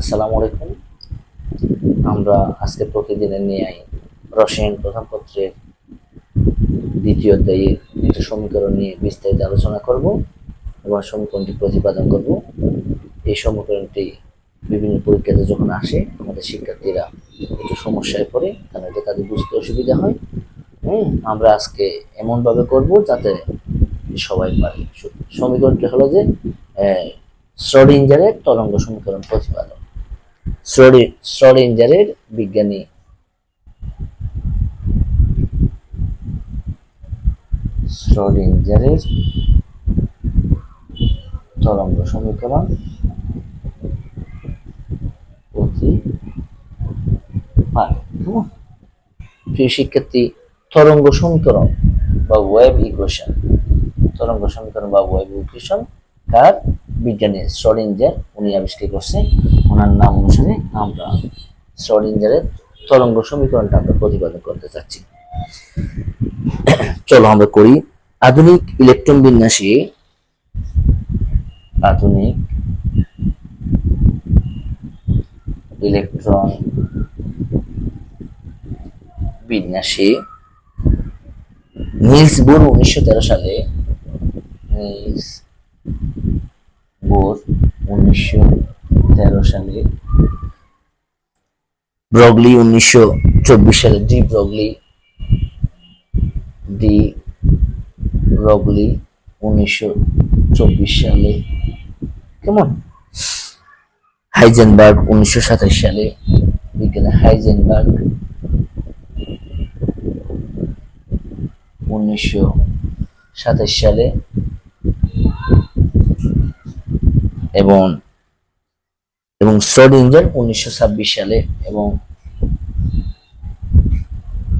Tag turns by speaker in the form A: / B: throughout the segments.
A: আসসালামু আলাইকুম। আমরা আজকে প্রতিদিনের ন্যায় রসায়ন প্রথম পত্রের দ্বিতীয় অধ্যায়ের একটা সমীকরণ নিয়ে বিস্তারিত আলোচনা করব এবং সমীকরণটি প্রতিপাদন করব। এই সমীকরণটি বিভিন্ন পরীক্ষাতে যখন আসে, আমাদের শিক্ষার্থীরা একটু সমস্যায় পড়ে কারণ এটা তাদের বুঝতে অসুবিধা হয়। হুম, আমরা আজকে এমনভাবে করব যাতে সবাই পারে। সমীকরণটি হলো যে শ্রোডিঞ্জারের তরঙ্গ সমীকরণ প্রতিপাদন। শ্রোডিঞ্জারের বিজ্ঞানী। শ্রোডিঞ্জারের তরঙ্গ সমীকরণ প্রিয় শিক্ষার্থী, তরঙ্গ সমীকরণ বা ওয়েব ইকুয়েশন। তরঙ্গ সমীকরণ বা ওয়েব ইকুয়েশন কার বিজ্ঞানী শ্রোডিঞ্জার, উনি আবিষ্কার করছে ওনার নাম অনুসারে আমরা শ্রোডিঞ্জারের তরঙ্গ সমীকরণটা আমরা প্রতিপাদন করতে চাচ্ছি। চলো আমরা করি। আধুনিক ইলেকট্রন বিন্যাসে আধুনিক ইলেকট্রন বিন্যাসে নিলস বোর উনিশশো তেরো সালে, নিলস বোর উনিশশো তেরো সালে ব্রগলি উনিশশো চব্বিশ সালে ডি ব্রগলি ডি ব্রগলি উনিশশো চব্বিশ সালে, কেমন? হাইজেনবার্গ উনিশশো সাতাশ সালে, বিজ্ঞানী হাইজেনবার্গ উনিশশো সাতাশ সালে, এবং এবং শ্রোডিঞ্জার উনিশশো ছাব্বিশ সালে এবং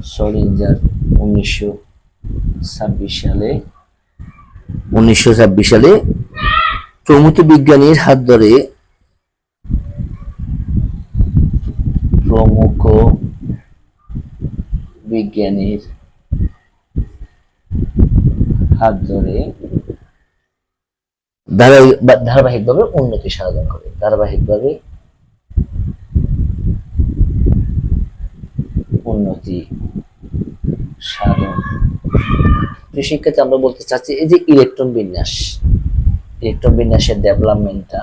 A: শ্রোডিঞ্জার উনিশশো ছাব্বিশ সালে, উনিশশো ছাব্বিশ সালে প্রমুখ বিজ্ঞানীর হাত ধরে প্রমুখ বিজ্ঞানীর হাত ধরে ধারাবাহিকভাবে উন্নতি সাধন করে। ধারাবাহিকভাবে উন্নতি সাধন। শিক্ষার্থী, আমরা বলতে চাচ্ছি এই যে ইলেকট্রন বিন্যাস, ইলেকট্রন বিন্যাসের ডেভেলপমেন্টটা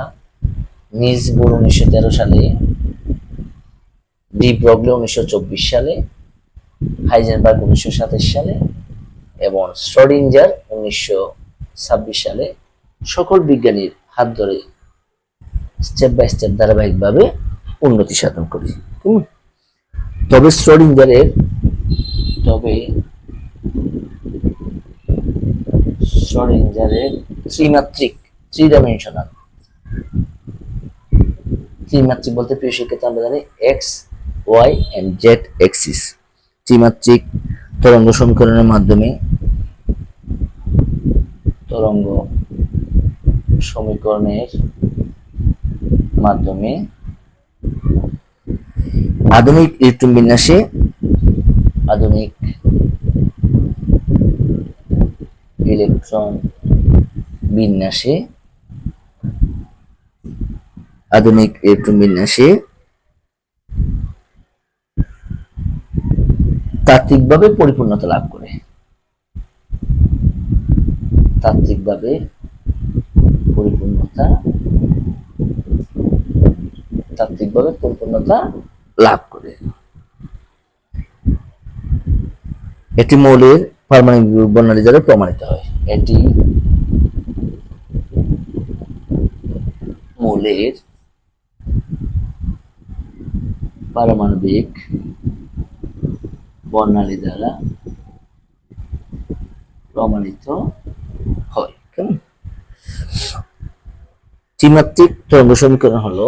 A: নিজ বোর উনিশশো তেরো সালে, ডি ব্রগলি উনিশশো চব্বিশ সালে, হাইজেনবার্গ উনিশশো সাতাশ সালে এবং শ্রোডিঞ্জার উনিশশো ছাব্বিশ সালে সকল বিজ্ঞানীর হাত ধরে স্টেপ বাই স্টেপ ধারাবাহিকভাবে উন্নতি সাধন করি। তবে শ্রোডিঞ্জারের তবে শ্রোডিঞ্জারের ত্রিমাত্রিক থ্রি ডাইমেনশনাল ত্রিমাত্রিক বলতে প্রিয় শিক্ষার্থী আমরা জানি X Y and Z axis ত্রিমাত্রিক তরঙ্গ সমীকরণের মাধ্যমে তরঙ্গ সমীকরণের মাধ্যমে আধুনিক ইলেকট্রন বিন্যাসে আধুনিক ইলেকট্রন বিন্যাসে আধুনিক ইলেকট্রন বিন্যাসে তাত্ত্বিকভাবে পরিপূর্ণতা লাভ করে। তাত্ত্বিকভাবে পরিপূর্ণতা, তাত্ত্বিকভাবে পরিপূর্ণতা লাভ করে। এটি মৌলের পারমাণবিক বর্ণালী দ্বারা প্রমাণিত হয়। এটি মৌলের পারমাণবিক বর্ণালী দ্বারা প্রমাণিত হয়। কেমন? ত্রিমাত্রিক তরঙ্গ সমীকরণ হলো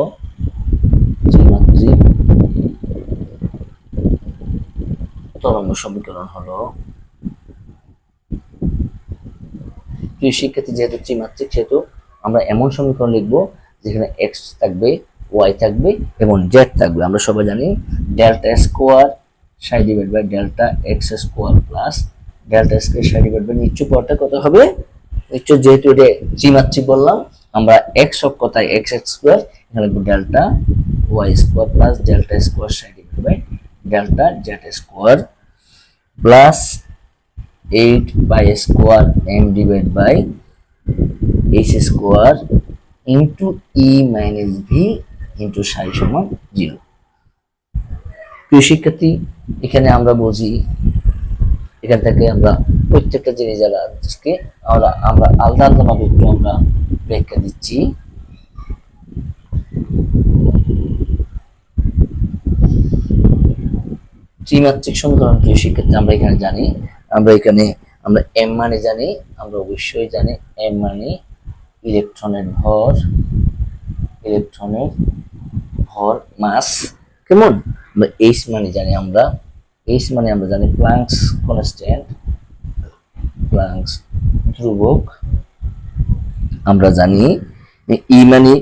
A: ত্রিমাত্রিক তরঙ্গ সমীকরণ হলো প্রিয় শিক্ষার্থী, যেহেতু ত্রিমাত্রিক, সেহেতু আমরা এমন সমীকরণ লিখব যেখানে এক্স থাকবে ওয়াই থাকবে এবং জেড থাকবে। আমরা সবাই জানি delta square psi divide by delta X square plus delta square psi divide by নিশ্চয় পরটা কত হবে? নিশ্চয় যেহেতু এটা ত্রিমাত্রিক বললাম আমরা এক্স অক্ষতায় এক্স এক্স স্কোয়ার এখানে delta Y square plus delta square psi divide by delta Z square plus eight by square M divide by H square into E minus V into psi সমান zero প্রিয় শিক্ষার্থী, এখানে আমরা বুঝি, এখান থেকে আমরা প্রত্যেকটা জিনিস যারা আমরা আমরা আলাদা আলাদা ভাবে একটু আমরা ব্যাখ্যা দিচ্ছি। ত্রিমাত্রিক সমীকরণ প্রিয় শিক্ষার্থী আমরা এখানে জানি, আমরা এখানে, আমরা এম মানে জানি, আমরা অবশ্যই জানি এম মানে ইলেকট্রনের ভর ইলেকট্রনের ভর মাস। কেমন? আমরা এইচ মানে জানি আমরা এইচ মানে আমরা জানি প্লাঙ্কস কনস্ট্যান্ট, প্লাঙ্কস ধ্রুবক। আমরা জানি ই মানে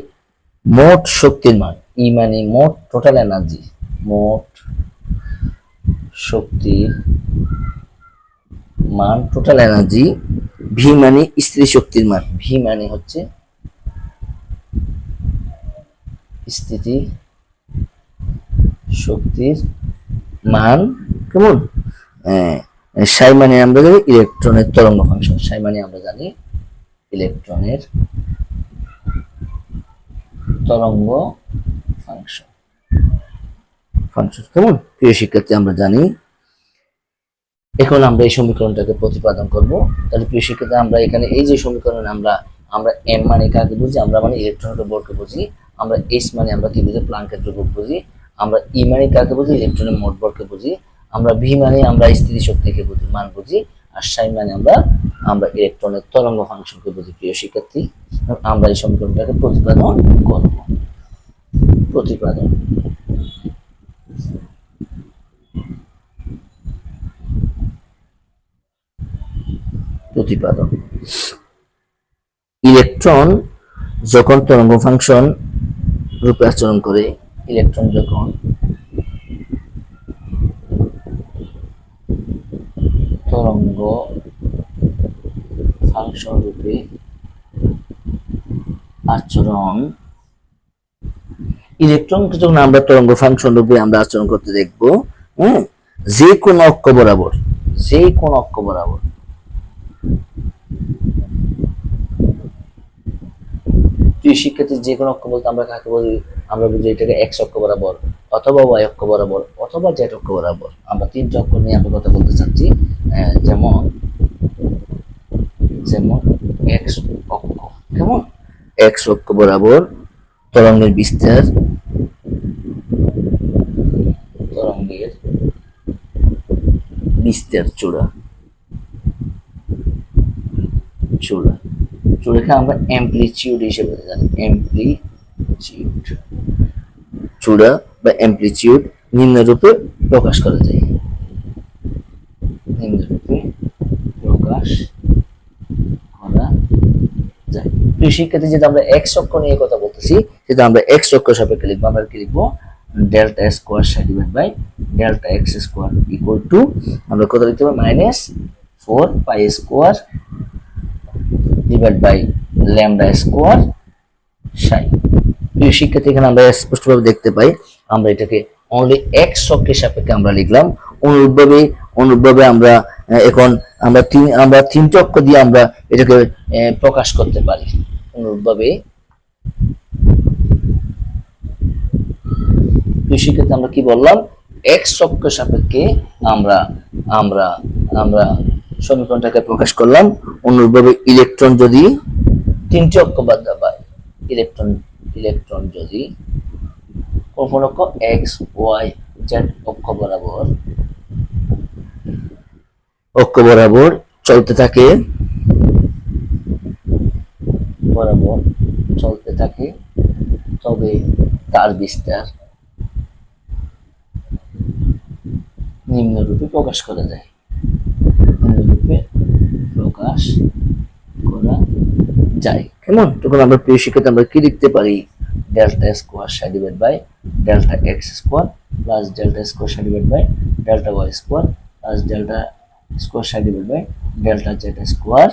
A: মোট শক্তির মান ই মানে মোট টোটাল এনার্জি মোট শক্তির মান টোটাল এনার্জি ভি মানে স্ত্রী শক্তির মান। ভি মানে হচ্ছে স্থিতি শক্তির মান কেমন? আহ, সাই মানে আমরা জানি ইলেকট্রনের তরঙ্গ ফাংশন সাই মানে আমরা জানি ইলেকট্রনের তরঙ্গ ফাংশন ফাংশন কেমন? প্রিয় শিক্ষার্থী, আমরা জানি। এখন আমরা এই সমীকরণটাকে প্রতিপাদন করব। তাহলে প্রিয় শিক্ষার্থী, আমরা এখানে এই যে সমীকরণ আমরা আমরা এম মানে কাকে বুঝি? আমরা মানে ইলেকট্রনের বলকে বুঝি। আমরা এইচ মানে আমরা কি বুঝি? প্লাঙ্কের ধ্রুবক বুঝি। আমরা ই মানে কাকে বুঝি? ইলেকট্রনের মোট বলকে বুঝি। আমরা ভি মানে আমরা স্থিতি শক্তিকে বুঝি, মান বুঝি। সাই মানে আমরা আমরা ইলেকট্রনের তরঙ্গ ফাংশনকে বুঝি প্রিয় শিক্ষার্থী আমরা এই সমীকরণটাকে প্রতিপাদন করব। প্রতিপাদন। প্রতিপাদন। ইলেকট্রন যখন তরঙ্গ ফাংশন রূপে আচরণ করে ইলেকট্রন যখন তরঙ্গ ফাংশন রূপে আচরণ ইলেকট্রনকে যখন আমরা তরঙ্গ ফাংশন রূপে আমরা আচরণ করতে দেখব হ্যাঁ যে কোনো অক্ষ বরাবর, যে কোনো অক্ষ বরাবর। প্রিয় শিক্ষার্থী, যে কোনো অক্ষ বলতে আমরা কাকে বলি? আমরা বুঝি এটাকে এক্স অক্ষ বরাবর। অথবা ওয়াই অক্ষ বরাবর, অথবা জেড অক্ষ বরাবর। আমরা তিনটে অক্ষ নিয়ে আমরা কথা বলতে চাচ্ছি। যেমন যেমন এক্স অক্ষ। কেমন? এক্স অক্ষ বরাবর তরঙ্গের বিস্তার তরঙ্গের বিস্তার চূড়া। চূড়া। চূড়াকে আমরা অ্যাম্প্লিচিউড হিসেবে জানি। অ্যাম্প্লিচিউড চূড়া বা অ্যাম্প্লিচিউড নিম্নরূপে প্রকাশ করা যায়। নিম্নরূপে প্রকাশ করা যায়। প্রিয় শিক্ষার্থী যেটা আমরা এক্স অক্ষ নিয়ে কথা বলতেছি সেটা আমরা এক্স অক্ষ সাপেক্ষে লিখব, আমরা কি লিখব? Delta square divide by delta X square equal to আমরা কত লিখতে পারি? Minus four pi square divide by lambda square psi প্রিয় শিক্ষার্থী, এখানে আমরা স্পষ্টভাবে দেখতে পাই আমরা এটাকে অনলি এক্স অক্ষের সাপেক্ষে আমরা লিখলাম। অনুরূপভাবে অনুরূপভাবে আমরা এখন আমরা তিন, আমরা তিনটে অক্ষ দিয়ে আমরা এটাকে প্রকাশ করতে পারি। অনুরূপভাবে শিক্ষার্থী আমরা কি বললাম? এক্স অক্ষের সাপেক্ষে আমরা আমরা আমরা সমীকরণটাকে প্রকাশ করলাম। অনুরূপভাবে ইলেকট্রন যদি তিনটি অক্ষ বাদ ইলেকট্রন ইলেকট্রন যদি কোন অক্ষ এক্স ওয়াই জেড অক্ষ বরাবর। অক্ষ বরাবর চলতে থাকে। বরাবর চলতে থাকে তবে তার বিস্তার নিম্নরূপে প্রকাশ করা যায়। নিম্নরূপে প্রকাশ করা যায়। কেমন? তখন আমরা প্রিয় শিক্ষার্থী আমরা কি লিখতে পারি? Delta square divide by delta X square plus delta square divide by delta Y square plus delta square divide by delta Z square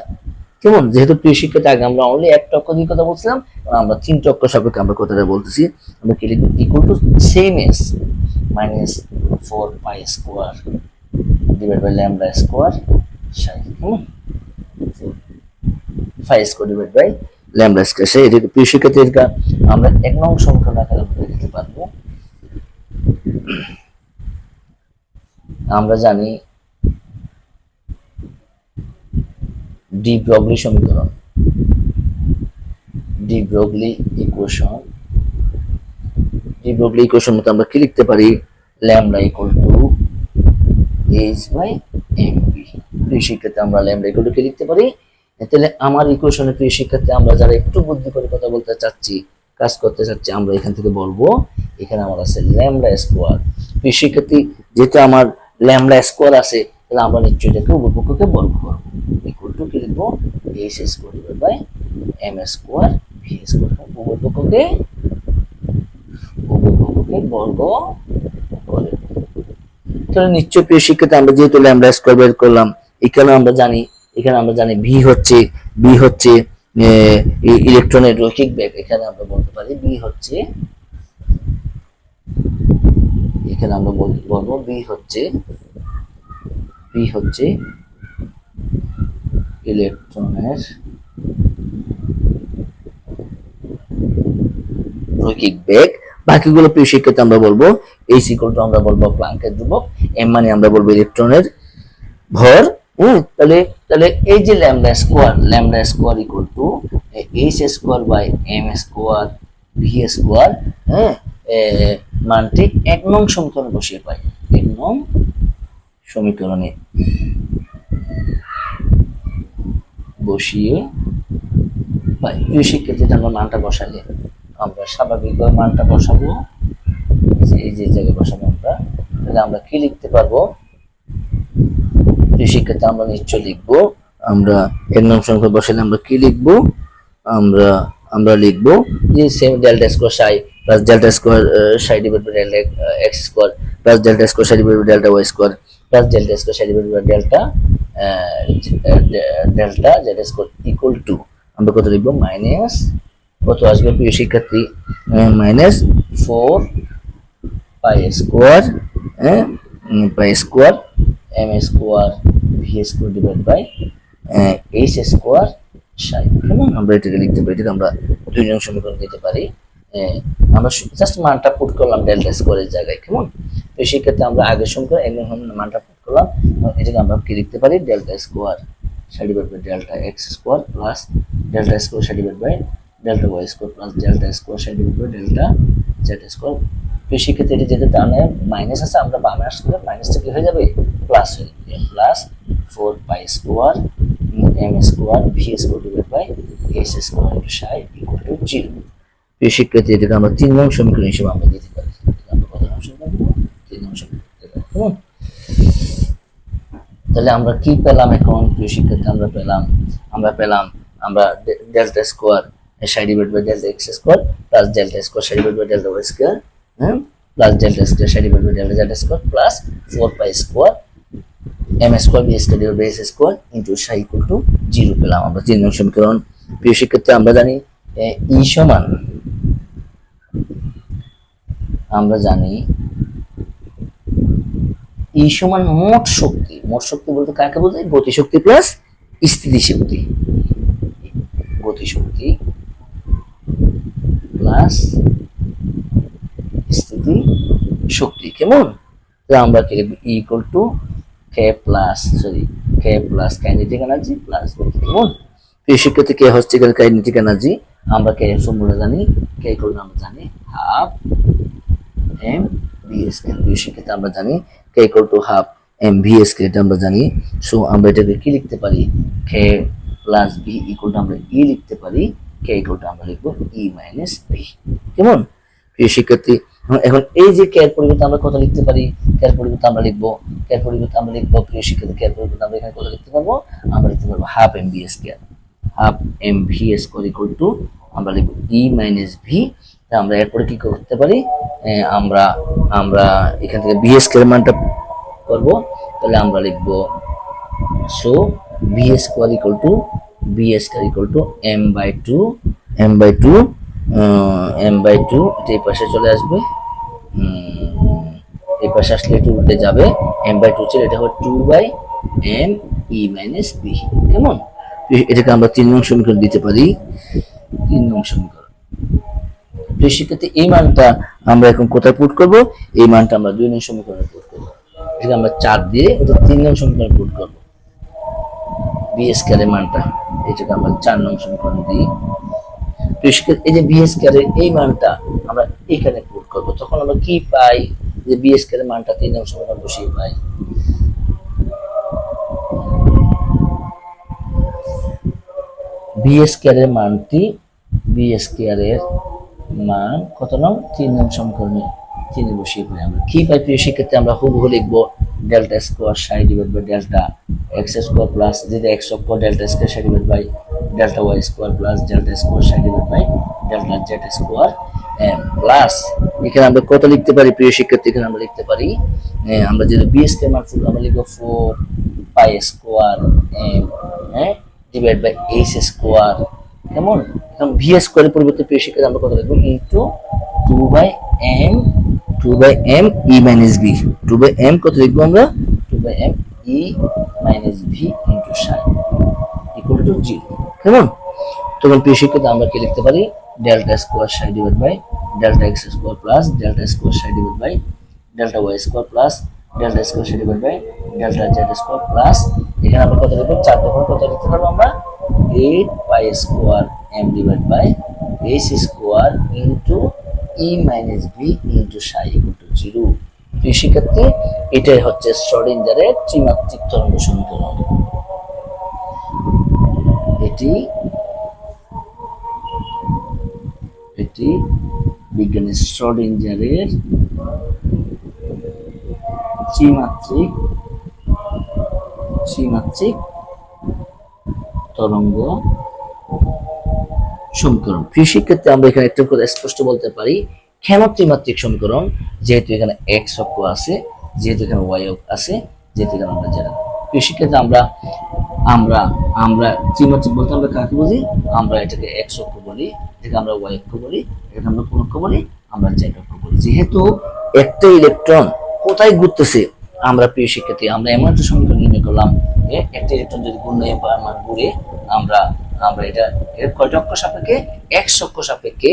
A: কেমন? যেহেতু প্রিয় শিক্ষার্থী, আগে আমরা অনলি একটা অক্ষর দিয়ে কথা বলছিলাম আমরা তিনটা অক্ষর সাপেক্ষে আমরা কথাটা বলতেছি। আমরা কি লিখব? Equal to same S minus four pi square divide by lambda square psi. কেমন? Phi square divide by lambda square সেই প্রিয় শিক্ষার্থী আমরা এক নং সমীকরণ আকারে আমরা আমরা জানি ডি ব্রগলি সমীকরণ। De Broglie equation de Broglie equation মতো আমরা কি লিখতে পারি? Lambda equal to H by M B প্রিয় শিক্ষার্থী আমরা ল্যামডা ইকুয়াল টু কি লিখতে পারি? তাহলে আমার ইকুয়েশনে প্রিয় শিক্ষার্থী আমরা যারা একটু বুদ্ধি করে কথা বলতে চাচ্ছি, কাজ করতে চাচ্ছি, আমরা এখান থেকে বলব, এখানে আমার আছে ল্যামডা স্কোয়ার প্রিয় শিক্ষার্থী যেহেতু আমার ল্যামডা স্কোয়ার আছে, তাহলে আমরা নিশ্চয়ই এটাকে উপপক্ষকে বর্গ করব। ইকুয়াল টু কি লিখব? H square by M square V square উপপক্ষকে উপপক্ষকে বর্গ করে। তাহলে নিশ্চয় প্রিয় শিক্ষার্থী আমরা যেহেতু ল্যামডা স্কোয়ার বের করলাম এখানে আমরা জানি এখানে আমরা জানি ভি হচ্ছে বি হচ্ছে ইলেকট্রনের রৈখিক বেগ। এখানে আমরা বলতে পারি বি হচ্ছে, এখানে আমরা বল- বলব বি হচ্ছে বি হচ্ছে ইলেকট্রনের রৈখিক বেগ। বাকিগুলো প্রিয় শিক্ষার্থী, আমরা বলব এই সিকল আমরা বলব প্লাঙ্কের ধ্রুবক। এম মানে আমরা বলব ইলেকট্রনের ভর। হ্যাঁ তাহলে তাহলে এই যে lambda square lambda square equal to H square by M square V square হ্যাঁ মানটি এক নং সমীকরণে বসিয়ে পাই। এক নং সমীকরণে বসিয়ে পাই। প্রিয় শিক্ষার্থীতে আমরা মানটা বসালে। আমরা স্বাভাবিকভাবে মানটা বসাবো। এই যে জায়গায় বসাবো আমরা। তাহলে আমরা কি লিখতে পারব? শিক্ষার্থী আমরা নিশ্চয় লিখব। আমরা এক নং সংখ্যা বসালে আমরা কি লিখব? আমরা আমরা লিখব যে same delta square psi plus delta square psi divide by delta X square plus delta square psi divide by delta Y square plus delta square psi divide by delta delta Z square equal to আমরা কত লিখব? Minus কত আসবে প্রিয় শিক্ষার্থী? Minus four pi square হ্যাঁ pi square M square V square divide by H square psi কেমন আমরা এটাকে লিখতে পারি, এটাকে আমরা দুই নং সমীকরণ দিতে পারি। আমরা জাস্ট মানটা পুট করলাম ডেল্টা স্কোয়ারের জায়গায়, কেমন? তো সেক্ষেত্রে আমরা আগের সমীকরণ এক মানটা পুট করলাম এটাকে আমরা কি লিখতে পারি? Delta square psi divide by delta X square plus delta square psi divide by delta Y square plus delta square psi divide by delta Z square তো সেক্ষেত্রে এটি যেহেতু ডানে মাইনাস আছে, আমরা বামে আসলে মাইনাসটা কি হয়ে যাবে? প্লাস হয়ে যাবে plus four pi square M square V square divide by S square into psi equal to zero তো সেক্ষেত্রে এটাকে আমরা তিন নং সমীকরণ হিসেবে আমরা দিতে পারি। আমরা কত নং সমীকরণ? তিন নং সমীকরণ তাহলে আমরা কি পেলাম এখন, প্রিয় শিক্ষার্থী? আমরা পেলাম আমরা পেলাম, আমরা delta square psi divide by delta X square plus delta square psi divide by delta Y square হ্যাঁ plus delta square psi divide by delta Z square plus four pi square M square B square S square into psi equal to zero পেলাম আমরা। তিন নং সমীকরণ। প্রিয় শিক্ষার্থী, আমরা জানি ই সমান, আমরা জানি ই সমান মোট শক্তি। মোট শক্তি বলতে কাকে বোঝায়? গতি শক্তি প্লাস স্থিতি শক্তি গতি শক্তি প্লাস স্থিতি শক্তি কেমন তো আমরা equal to K plus sorry K plus kinetic energy plus কেমন প্রিয় শিক্ষার্থী কে হচ্ছে কাইনেটিক এনার্জি আমরা কে ফর্মুলা জানি, কে করলে আমরা জানি? হাফ এম ভিএস কে প্রিয় শিক্ষার্থী আমরা জানি K equal to half M V S K আমরা জানি। সো আমরা এটাকে কি লিখতে পারি? K plus B equal to আমরা ই লিখতে পারি কে ইকুয়াল টু আমরা লিখব ই মাইনাস বি কেমন? প্রিয় শিক্ষার্থী এখন- এখন এই যে কেয়ার পরিবর্তে আমরা কত লিখতে পারি? কেয়ার পরিবর্তে আমরা লিখব কেয়ার পরিবর্তে আমরা লিখব প্রিয় শিক্ষার্থী কেয়ার পরিবর্তে আমরা এখানে কত লিখতে পারব? আমরা লিখতে পারব half M B S K half M V S equal to আমরা লিখব ই মাইনাস ভি আমরা এরপরে কি করতে পারি? আমরা আমরা এখান থেকে বিএস এর মানটা করব, তাহলে আমরা লিখব so B square equal to B square equal to M by two M by two M by two এটা এই পাশে চলে আসবে। এই পাশে আসলে এটি উল্টে যাবে। এম বাই টু ছিল, এটা হবে two by M E minus B কেমন? এটাকে আমরা তিন নং সমীকরণ দিতে পারি। তিন নং সমীকরণ। তো সেক্ষেত্রে এই মানটা আমরা এখন কোথায় পুট করব? এই মানটা আমরা দুই নং সমীকরণে পুট করব। এটাকে আমরা চার দিয়ে এটা তিন নং সমীকরণে পুট করব। বি স্কোয়ারের মানটা, এটাকে আমরা চার নং সমীকরণ দিই। তো এই যে এই মানটা আমরা এখানে পুট তখন আমরা কি পাই? যে মানটা তিন নং সমীকরণ বসিয়ে পাই। স্কোয়ারের মানটি বি স্কোয়ারের মান কত নং? তিন নং সমীকরণে তিনে বসিয়ে পাই। আমরা কি পাই প্রিয় আমরা হুবহু লিখব delta square psi divide by delta X square plus যেটা এক্স অক্ষ delta square psi divide by delta Y square plus delta square psi divide by delta Z square plus এখানে আমরা কত লিখতে পারি, প্রিয় শিক্ষার্থী? এখানে আমরা লিখতে পারি আমরা যেটা বি স্কোয়ার মান আমরা লিখব ফোর পাই স্কোয়ার এম হ্যাঁ? ডিভাইড বাই এইচ স্কোয়ার কেমন? এখন ভি স্কোয়ারের পরিবর্তে, প্রিয় শিক্ষার্থী, আমরা কত লিখব? Into two by M two by M E minus B two by M কত লিখব আমরা? Two by M E minus V into psi equal to zero কেমন? তখন প্রিয় শিক্ষার্থী আমরা কি লিখতে পারি? Delta square psi divide by delta X square plus delta square psi divide by delta Y square plus delta square psi divide by delta Z square plus এখানে আমরা কত লিখব? চার তখন কত লিখতে পারব আমরা? Eight pi square M divide by H square into E minus B into psi equal to zero শিক্ষার্থী, এটাই হচ্ছে শ্রোডিঞ্জারের ত্রিমাত্রিক তরঙ্গ সমীকরণ। এটি এটি বিজ্ঞানী শ্রোডিঞ্জারের ত্রিমাত্রিক ত্রিমাত্রিক তরঙ্গ সমীকরণ। প্রিয় আমরা এখানে একটা কথা স্পষ্ট বলতে পারি, কেন ত্রিমাত্রিক সমীকরণ? যেহেতু এখানে এক্স অক্ষ আছে, যেহেতু এখানে ওয়াই অক্ষ আছে, যেহেতু এখানে আমরা জানি। প্রিয় আমরা আমরা আমরা ত্রিমাত্রিক বলতে আমরা কাকে বুঝি আমরা এটাকে এক্স অক্ষ বলি, এটাকে আমরা ওয়াই অক্ষ বলি, এটাকে আমরা কোন অক্ষ বলি? আমরা জেড অক্ষ বলি। যেহেতু একটা ইলেকট্রন কোথায় ঘুরতেছে? আমরা প্রিয় শিক্ষার্থী, আমরা এমন একটা সমীকরণ নির্ণয় করলাম একটা ইলেকট্রন যদি বা মান ঘুরে, আমরা আমরা এটা, এর কয়টা অক্ষ সাপেক্ষে? এক্স অক্ষ সাপেক্ষে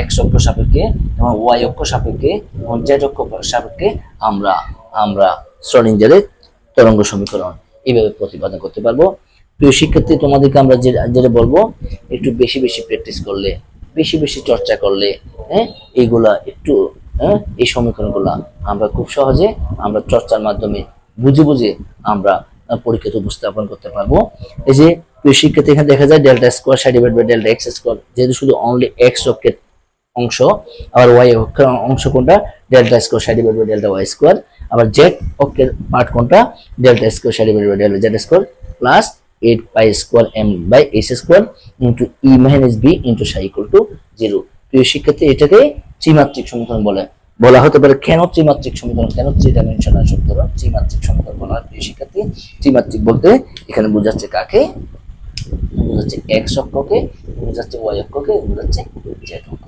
A: এক্স অক্ষ সাপেক্ষে এবং ওয়াই অক্ষ সাপেক্ষে এবং জেড অক্ষ সাপেক্ষে আমরা আমরা শ্রোডিঞ্জারের তরঙ্গ সমীকরণ এইভাবে প্রতিপাদন করতে পারব। প্রিয় শিক্ষার্থী, তোমাদেরকে আমরা যেটা বলব, একটু বেশি বেশি প্র্যাকটিস করলে, বেশি বেশি চর্চা করলে হ্যাঁ এইগুলা একটু হ্যাঁ এই সমীকরণগুলা আমরা খুব সহজে আমরা চর্চার মাধ্যমে বুঝে বুঝে আমরা পরীক্ষাতে উপস্থাপন করতে পারব। এই যে প্রিয় শিক্ষার্থী, এখানে দেখা যায় delta square psi divide by delta X square যেহেতু শুধু অনলি এক্স অক্ষের অংশ, আবার ওয়াই অক্ষের অংশ কোনটা? Delta square psi divide by delta Y square আবার জেড অক্ষের পার্ট কোনটা? Delta square divide by delta Z square plus eight pi square M by H square into E minus B into psi equal to zero প্রিয় শিক্ষার্থী, এটাকে ত্রিমাত্রিক সমীকরণ বলে। বলা হতে পারে, কেন ত্রিমাত্রিক সমীকরণ? কেন থ্রি ডাইমেনশনাল সমীকরণ ত্রিমাত্রিক সমীকরণ বলা প্রিয় শিক্ষার্থী, ত্রিমাত্রিক বলতে এখানে বোঝাচ্ছে কাকে? বোঝাচ্ছে এক্স অক্ষকে, বোঝাচ্ছে ওয়াই অক্ষকে, বোঝাচ্ছে জেড অক্ষ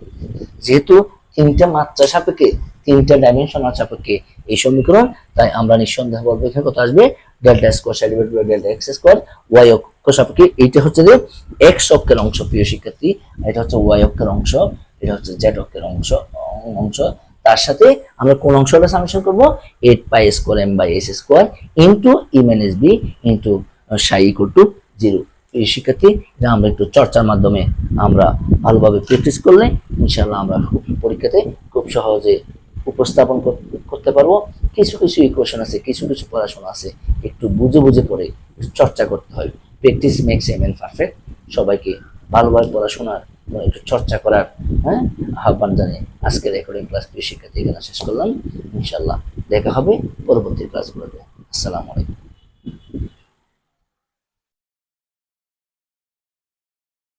A: যেহেতু তিনটা মাত্রা সাপেক্ষে, তিনটা ডাইমেনশনাল সাপেক্ষে এই সমীকরণ। তাই আমরা নিঃসন্দেহে বলব, এখানে কত আসবে? Delta square side by delta X square Y অক্ষ সাপেক্ষে। এইটা হচ্ছে যে এক্স অক্ষের অংশ, প্রিয় শিক্ষার্থী। এটা হচ্ছে ওয়াই অক্ষের অংশ, এটা হচ্ছে জেড অক্ষের অংশ অংশ। তার সাথে আমরা কোন অংশটা সামেশন করব? Eight pi square M by S square into E minus B into psi equal to zero এই শিক্ষার্থী, এটা আমরা একটু চর্চার মাধ্যমে আমরা ভালোভাবে প্র্যাকটিস করলে ইনশাল্লাহ আমরা পরীক্ষাতে খুব সহজে উপস্থাপন করতে পারব। কিছু কিছু ইকুয়েশন আছে, কিছু কিছু পড়াশোনা আছে, একটু বুঝে বুঝে পড়ে চর্চা করতে হয়। Practice makes M N perfect সবাইকে ভালোভাবে পড়াশোনার একটু চর্চা করার হ্যাঁ আহ্বান জানিয়ে আজকে রেকর্ডিং ক্লাস প্রিয় শিক্ষার্থী, এখানে শেষ করলাম। ইনশাল্লাহ দেখা হবে পরবর্তী ক্লাসগুলোতে আসসালামু আলাইকুম।